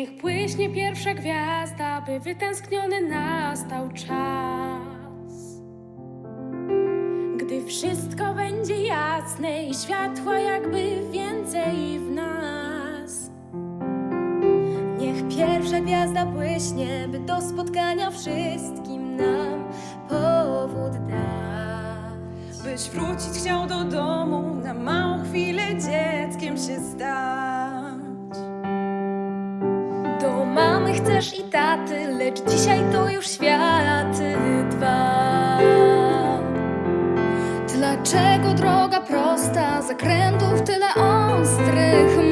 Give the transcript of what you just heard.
Niech błyśnie pierwsza gwiazda, by wytęskniony nastał czas. Gdy wszystko będzie jasne i światła jakby więcej w nas. Niech pierwsza gwiazda błyśnie, by do spotkania wszystkim nam powód dać. Byś wrócić chciał do domu, na małą chwilę dzieckiem się stać. Chcesz i taty, lecz dzisiaj to już światy dwa. Dlaczego droga prosta, zakrętów tyle ostrych?